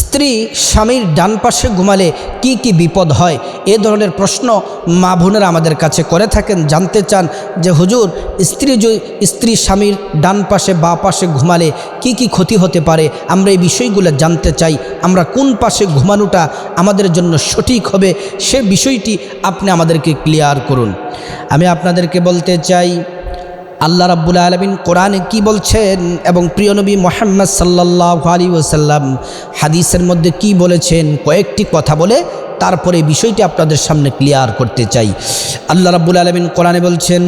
স্ত্রী স্বামীর ডান পাশে ঘুমালে কি কি বিপদ হয়? এ ধরনের প্রশ্ন মা বোনেরা আমাদের কাছে করে থাকেন, জানতে চান যে হুজুর, স্ত্রী যদি স্ত্রী স্বামীর ডান পাশে বা পাশে ঘুমালে কি কি ক্ষতি হতে পারে? আমরা এই বিষয়গুলো জানতে চাই। আমরা কোন পাশে ঘুমানোটা আমাদের জন্য সঠিক হবে? সে বিষয়টি আপনি আমাদেরকে ক্লিয়ার করুন। আমি আপনাদেরকে বলতে চাই আল্লাহ রাব্বুল আলমিন কোরআনে কি বলছেন এবং প্রিয় নবী মোহাম্মদ সাল্লাহ আলী ওসাল্লাম হাদিসের মধ্যে কি বলেছেন, কয়েকটি কথা বলে তারপরে বিষয়টি আপনাদের সামনে ক্লিয়ার করতে চাই। আল্লাহ রাব্বুল আলমিন কোরআনে বলছেন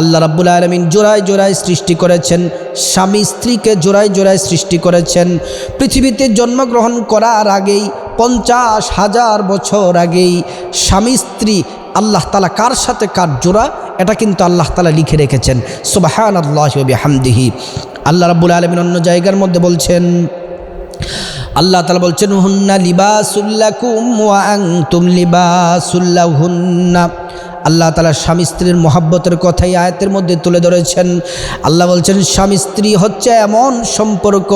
আল্লাহ রাব্বুল আলমিন জোড়ায় জোড়ায় সৃষ্টি করেছেন, স্বামী স্ত্রীকে জোড়ায় জোড়ায় সৃষ্টি করেছেন। পৃথিবীতে জন্মগ্রহণ করার আগেই পঞ্চাশ হাজার বছর আগেই স্বামী স্ত্রী আল্লাহ তালা কার সাথে কার জোড়া? এটা কিন্তু আল্লাহ তালা লিখে রেখেছেন। সুবাহান আল্লাহ হামদিহি আল্লাহ রাব্বুল আলমিন অন্য জায়গার মধ্যে বলছেন, আল্লাহ তালা বলছেন, হুন্না লিবাসুল্লাকুম ওয়া আনতুম লিবাসুল্লাহুন্না আল্লাহ তালা স্বামী স্ত্রীর মহাব্বতের কথাই আয়াতের মধ্যে তুলে ধরেছেন। আল্লাহ বলছেন, স্বামী স্ত্রী হচ্ছে এমন সম্পর্ক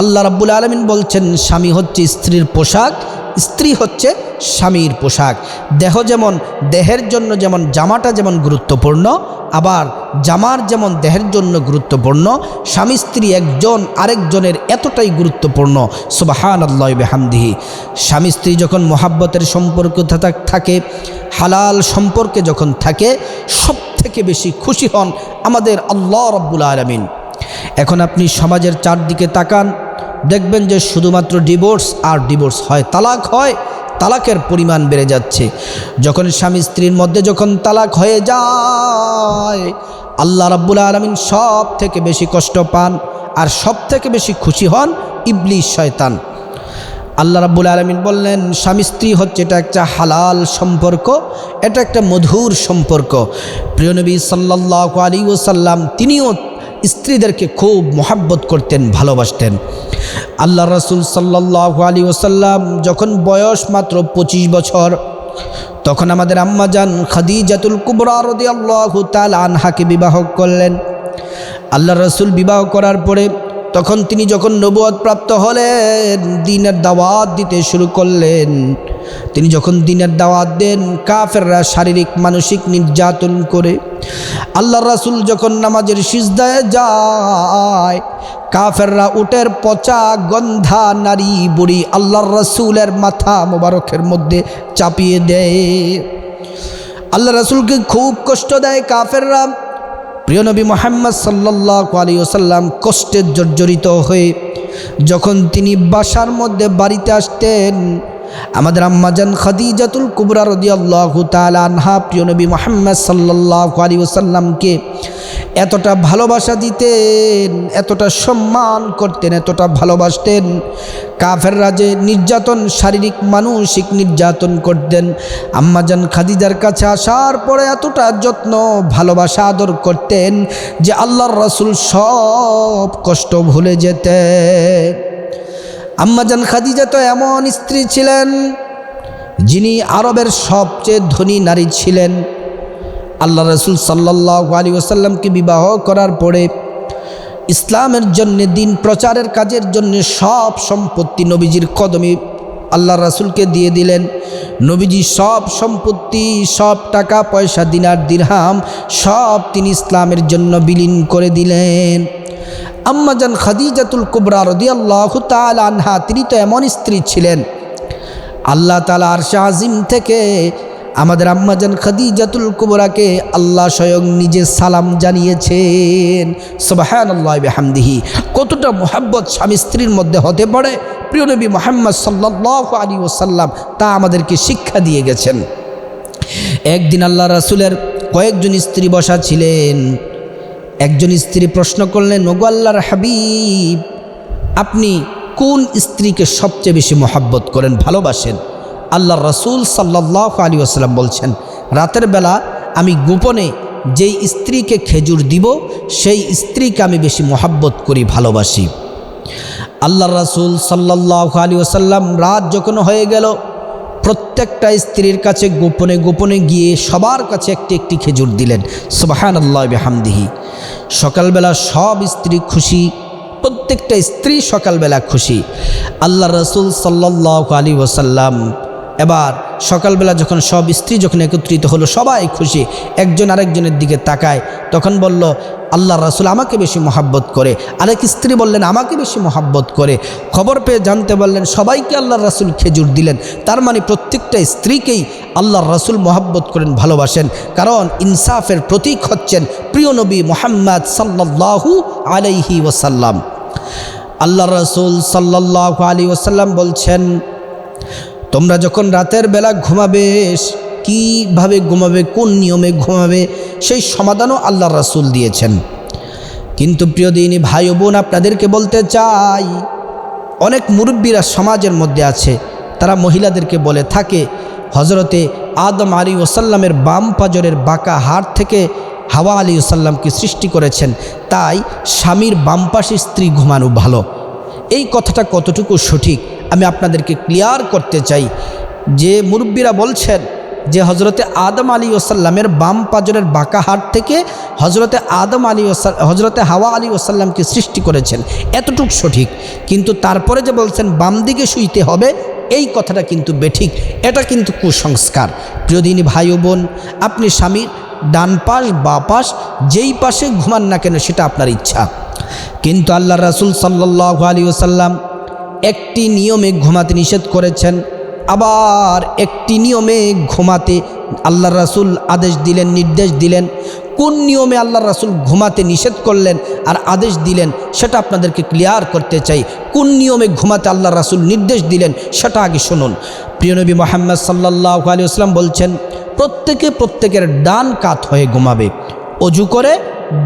আল্লাহ রাব্বুল আলমিন বলছেন, স্বামী হচ্ছে স্ত্রীর পোশাক, স্ত্রী হচ্ছে স্বামীর পোশাক। দেহ যেমন দেহের জন্য যেমন জামাটা যেমন গুরুত্বপূর্ণ, আবার জামার যেমন দেহের জন্য গুরুত্বপূর্ণ, স্বামী স্ত্রী একজন আরেকজনের এতটাই গুরুত্বপূর্ণ। সুবাহান আল্লাহ বেহামদিহি। স্বামী স্ত্রী যখন মহাব্বতের সম্পর্ক থাকে হালাল সম্পর্কে যখন থাকে সব থেকে বেশি খুশি হন আমাদের আল্লাহ রব্বুল আলমিন। এখন আপনি সমাজের চারদিকে তাকান দেখবেন যে শুধুমাত্র ডিভোর্স আর ডিভোর্স হয়, তালাক হয়, তালাকের পরিমাণ বেড়ে যাচ্ছে। যখন স্বামী স্ত্রীর মধ্যে যখন তালাক হয়ে যায়, আল্লাহ রাব্বুল আলমিন সব থেকে বেশি কষ্ট পান আর সব থেকে বেশি খুশি হন ইবলিশ শয়তান। আল্লাহ রাব্বুল আলমিন বললেন, স্বামী স্ত্রী হচ্ছে এটা একটা হালাল সম্পর্ক, এটা একটা মধুর সম্পর্ক। প্রিয়নবী সাল্লাহ আলী ওসাল্লাম তিনিও স্ত্রীদেরকে খুব মোহাব্বত করতেন, ভালোবাসতেন। আল্লাহ রসুল সাল্লাহ আলী ওসাল্লাম যখন বয়স মাত্র পঁচিশ বছর, তখন আমাদের আম্মা যান খাদিজাতুল জাতুল রদি আল্লাহ তাল আনহাকে বিবাহ করলেন। আল্লাহ রসুল বিবাহ করার পরে তখন তিনি যখন নবুয়ত প্রাপ্ত হলেন, দিনের দাওয়াত দিতে শুরু করলেন। তিনি যখন দিনের দাওয়াত দেন, কাফেররা শারীরিক, মানসিক নির্যাতন করে। আল্লাহ রাসুল যখন নামাজের সিজদায় যায়, কাফেররা উটের পচা গন্ধা, নারী, বুড়ি আল্লাহর রাসুলের মাথা মোবারকের মধ্যে চাপিয়ে দেয়। আল্লাহ রাসুলকে খুব কষ্ট দেয় কাফেররা। প্রিয় নবী মোহাম্মদ সাল্লাহ আলী ওসাল্লাম কষ্টে জর্জরিত হয়ে যখন তিনি বাসার মধ্যে বাড়িতে আসতেন, আমাদের আম্মাজান খাদিজাতুল কুবরা রদি আল্লাহ আনহা, প্রিয় নবী মোহাম্মদ সাল্লাহ আলী ওসাল্লামকে এতটা ভালোবাসা দিতেন, এতটা সম্মান করতেন, এতটা ভালোবাসতেন। কাফের রাজে নির্যাতন, শারীরিক, মানসিক নির্যাতন করতেন, আম্মাজান খাদিজার কাছে আসার পরে এতটা যত্ন, ভালোবাসা আদর করতেন যে আল্লাহর রসুল সব কষ্ট ভুলে যেতেন। আম্মাজান খাদিজা তো এমন স্ত্রী ছিলেন, যিনি আরবের সবচেয়ে ধনী নারী ছিলেন। আল্লাহ রসুল সাল্লাহ আলী ওসাল্লামকে বিবাহ করার পরে ইসলামের জন্য, দিন প্রচারের কাজের জন্য সব সম্পত্তি নবীজির কদমে আল্লাহ রাসুলকে দিয়ে দিলেন। নবীজি সব সম্পত্তি, সব টাকা, পয়সা, দিনার দিরহাম সব তিনি ইসলামের জন্য বিলীন করে দিলেন। আম্মাজান খাদিজাতুল কুবরা রদি আল্লাহ আনহা, তিনি তো এমন স্ত্রী ছিলেন। আল্লাহ তালা আর শাহিম থেকে আমাদের আম্মাজান খাদিজাতুল কুবরাকে আল্লাহ স্বয়ং নিজে সালাম জানিয়েছেন। সবাহান আল্লাহ হামদিহি কতটা মোহাব্বত স্বামী স্ত্রীর মধ্যে হতে পারে? প্রিয় নবী মোহাম্মদ সাল্লাহ আলী ওসাল্লাম তা আমাদেরকে শিক্ষা দিয়ে গেছেন। একদিন আল্লাহ রাসুলের কয়েকজন স্ত্রী বসা ছিলেন। একজন স্ত্রী প্রশ্ন করলেন, ওগো আল্লাহর হাবিব, আপনি কোন স্ত্রীকে সবচেয়ে বেশি মোহাব্বত করেন, ভালোবাসেন? আল্লাহ রসুল সাল্লাহ আলী আসসালাম বলছেন, রাতের বেলা আমি গোপনে যেই স্ত্রীকে খেজুর দিব, সেই স্ত্রীকে আমি বেশি মহাব্বত করি, ভালোবাসি। আল্লাহ রাসুল সাল্লাহ আলী ওসাল্লাম রাত যখন হয়ে গেল, প্রত্যেকটা স্ত্রীর কাছে গোপনে গোপনে গিয়ে সবার কাছে একটি একটি খেজুর দিলেন। সুবাহান আল্লাহ হামদিহি সকালবেলা সব স্ত্রী খুশি, প্রত্যেকটা স্ত্রী সকালবেলা খুশি। আল্লাহ রসুল সাল্লাহ আলী ওসাল্লাম এবার সকালবেলা যখন সব স্ত্রী যখন একত্রিত হলো, সবাই খুশি, একজন আরেকজনের দিকে তাকায়। তখন বলল আল্লাহ রাসুল আমাকে বেশি মহাব্বত করে। আরেক স্ত্রী বললেন, আমাকে বেশি মহাব্বত করে। খবর পেয়ে জানতে বললেন সবাইকে আল্লাহ রাসুল খেজুর দিলেন। তার মানে প্রত্যেকটা স্ত্রীকেই আল্লাহ রাসুল মহাব্বত করেন, ভালোবাসেন। কারণ ইনসাফের প্রতীক হচ্ছেন প্রিয় নবী মোহাম্মদ সাল্লাহু আলাইহি ওসাল্লাম আল্লাহ রসুল সাল্লাহ আলী ওসাল্লাম বলছেন তোমরা যখন রাতের বেলা ঘুমাবে কীভাবে ঘুমাবে, কোন নিয়মে ঘুমাবে, সেই সমাধানও আল্লাহ রাসুল দিয়েছেন। কিন্তু প্রিয় দিনী, ভাই বোন, আপনাদেরকে বলতে চাই, অনেক মুরব্বীরা সমাজের মধ্যে আছে, তারা মহিলাদেরকে বলে থাকে হজরতে আদম আলী ওসাল্লামের বাম পাজরের বাঁকা হাট থেকে হাওয়া আলী ওসাল্লামকে সৃষ্টি করেছেন। তাই স্বামীর বাম পাশে স্ত্রী ঘুমানো ভালো। এই কথাটা কতটুকু সঠিক? আমি আপনাদেরকে ক্লিয়ার করতে চাই। যে মুরব্বীরা বলছেন যে হজরতে আদম আলী ওসাল্লামের বাম পাজরের বাঁকা হাট থেকে হজরতে আদম আলী হজরতে হাওয়া আলী ওসাল্লামকে সৃষ্টি করেছেন। এতটুক সঠিক। কিন্তু তারপরে যে বলছেন, বাম দিকে শুইতে হবে, এই কথাটা কিন্তু বেঠিক। এটা কিন্তু কুসংস্কার। প্রিয়দিনী ভাই বোন, আপনি স্বামীর ডান পাশ, বা পাশ, যেই পাশে ঘুমান না কেন, সেটা আপনার ইচ্ছা। কিন্তু আল্লাহ রাসুল সাল্লাহ আলী ওসাল্লাম একটি নিয়মে ঘুমাতে নিষেধ করেছেন, আবার একটি নিয়মে ঘুমাতে আল্লাহ রাসুল আদেশ দিলেন, নির্দেশ দিলেন। কোন নিয়মে আল্লাহ রাসুল ঘুমাতে নিষেধ করলেন আর আদেশ দিলেন, সেটা আপনাদেরকে ক্লিয়ার করতে চাই। কোন নিয়মে ঘুমাতে আল্লাহ রাসুল নির্দেশ দিলেন, সেটা আগে শুনুন। প্রিয়নবী মোহাম্মদ সাল্লাহ আলী আসলাম বলছেন, প্রত্যেকে প্রত্যেকের ডান কাত হয়ে ঘুমাবে, অজু করে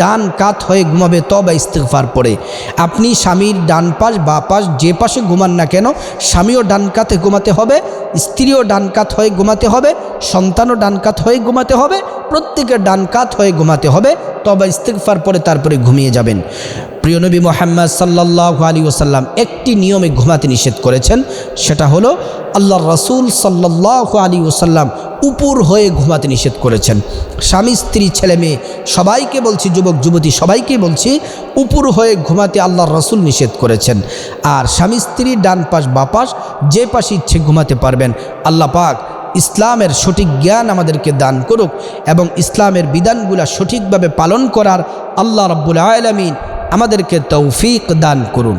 ডান কাত হয়ে ঘুমাবে, তবে ইস্তেকফার পড়ে। আপনি স্বামীর ডান পাশ বা পাশ যে পাশে ঘুমান না কেন, স্বামীও ডান কাতে ঘুমাতে হবে, স্ত্রীও ডান কাত হয়ে ঘুমাতে হবে, সন্তানও ডান কাত হয়ে ঘুমাতে হবে, প্রত্যেকের ডান কাত হয়ে ঘুমাতে হবে, তবে ইস্তেকফার পরে তারপরে ঘুমিয়ে যাবেন। প্রিয় নবী মোহাম্মদ সাল্লাহ আলী ওসাল্লাম একটি নিয়মে ঘুমাতে নিষেধ করেছেন, সেটা হলো আল্লাহ রসুল সাল্লাহ আলী ওসাল্লাম উপর হয়ে ঘুমাতে নিষেধ করেছেন। স্বামী, স্ত্রী, ছেলে, মেয়ে, সবাইকে বলছি, যুবক, যুবতী, সবাইকে বলছি, উপর হয়ে ঘুমাতে আল্লাহ রসুল নিষেধ করেছেন। আর স্বামী, স্ত্রী, ডান পাশ, বা পাশ, যে পাশে ইচ্ছে ঘুমাতে পারবেন। আল্লাহ পাক ইসলামের সঠিক জ্ঞান আমাদেরকে দান করুক এবং ইসলামের বিধানগুলা সঠিকভাবে পালন করার আল্লাহ রব্বুল আলমিন আমাদেরকে তৌফিক দান করুন।